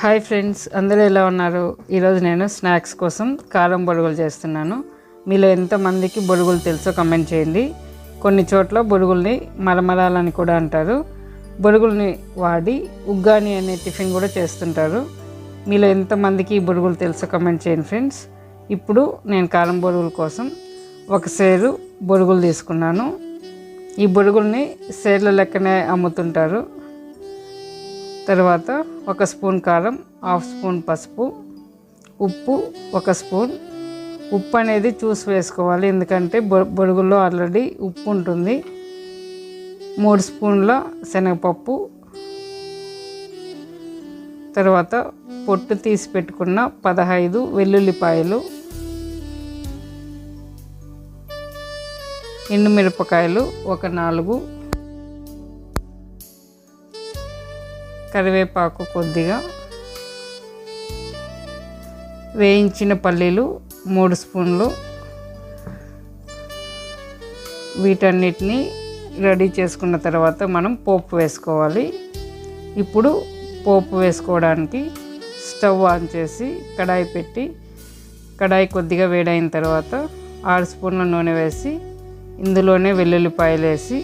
Hi friends అందరూ ఎలా ఉన్నారు? ఈరోజు నేను స్నాక్స్ కోసం కారం బొరుగులు చేస్తున్నాను. మీలో ఎంతమందికి బొరుగులు తెలుసో కమెంట్ చేయండి. కొన్ని చోట్ల బొరుగుల్ని మరమరాలని కూడా అంటారు. బొరుగుల్ని వాడి ఉగ్గాని అనే టిఫిన్ కూడా చేస్తుంటారు. మీలో ఎంతమందికి ఈ బొరుగులు తెలుసో కమెంట్ చేయండి ఫ్రెండ్స్. ఇప్పుడు నేను కారం బొడుగుల కోసం ఒక సేరు బొరుగులు తీసుకున్నాను. ఈ బొరుగుల్ని సేర్ల లెక్కనే అమ్ముతుంటారు. తర్వాత ఒక స్పూన్ కారం హాఫ్ స్పూన్ పసుపు ఉప్పు ఒక స్పూన్. ఉప్పు అనేది చూసి వేసుకోవాలి ఎందుకంటే బొ- ఆల్రెడీ ఉప్పు ఉంటుంది. మూడు స్పూన్ల శనగపప్పు. తర్వాత పొట్టు తీసి పెట్టుకున్న పదహైదు వెల్లుల్లిపాయలు ఎండుమిరపకాయలు ఒక నాలుగు కరివేపాకు కొద్దిగా. వేయించిన పల్లీలు మూడు స్పూన్లు. వీటన్నిటిని రెడీ చేసుకున్న తర్వాత మనం పోపు వేసుకోవాలి. ఇప్పుడు పోపు వేసుకోవడానికి స్టవ్ ఆన్ చేసి కడాయి పెట్టి కడాయి కొద్దిగా వేడైన తర్వాత ఆరు స్పూన్ల నూనె వేసి ఇందులోనే వెల్లుల్లిపాయలు వేసి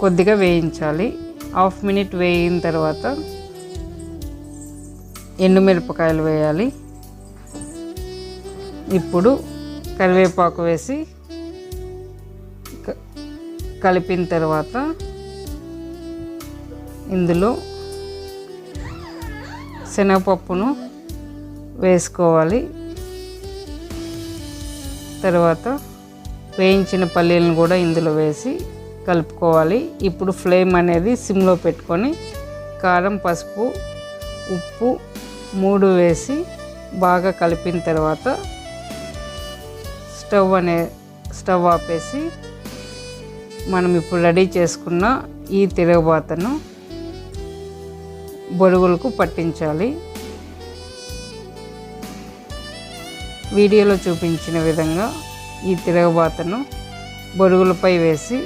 కొద్దిగా వేయించాలి. హాఫ్ మినిట్ వేయిన తర్వాత ఎండుమిరపకాయలు వేయాలి. ఇప్పుడు కరివేపాకు వేసి కలిపిన తర్వాత ఇందులో శనగపప్పును వేసుకోవాలి. తర్వాత వేయించిన పల్లీలను కూడా ఇందులో వేసి కలుపుకోవాలి. ఇప్పుడు ఫ్లేమ్ అనేది సిమ్లో పెట్టుకొని కారం పసుపు ఉప్పు మూడు వేసి బాగా కలిపిన తర్వాత స్టవ్ అనే స్టవ్ ఆపేసి మనం ఇప్పుడు రెడీ చేసుకున్న ఈ తిరగబాతను బొరుగులకు పట్టించాలి. వీడియోలో చూపించిన విధంగా ఈ తిరగబాతను బొరుగులపై వేసి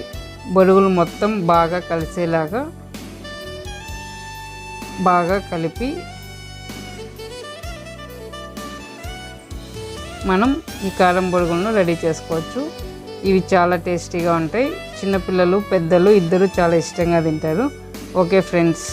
బొరుగులు మొత్తం బాగా కలిసేలాగా బాగా కలిపి మనం ఈ కారం బొరుగులను రెడీ చేసుకోవచ్చు. ఇవి చాలా టేస్టీగా ఉంటాయి. చిన్నపిల్లలు పెద్దలు ఇద్దరు చాలా ఇష్టంగా తింటారు. Okay friends.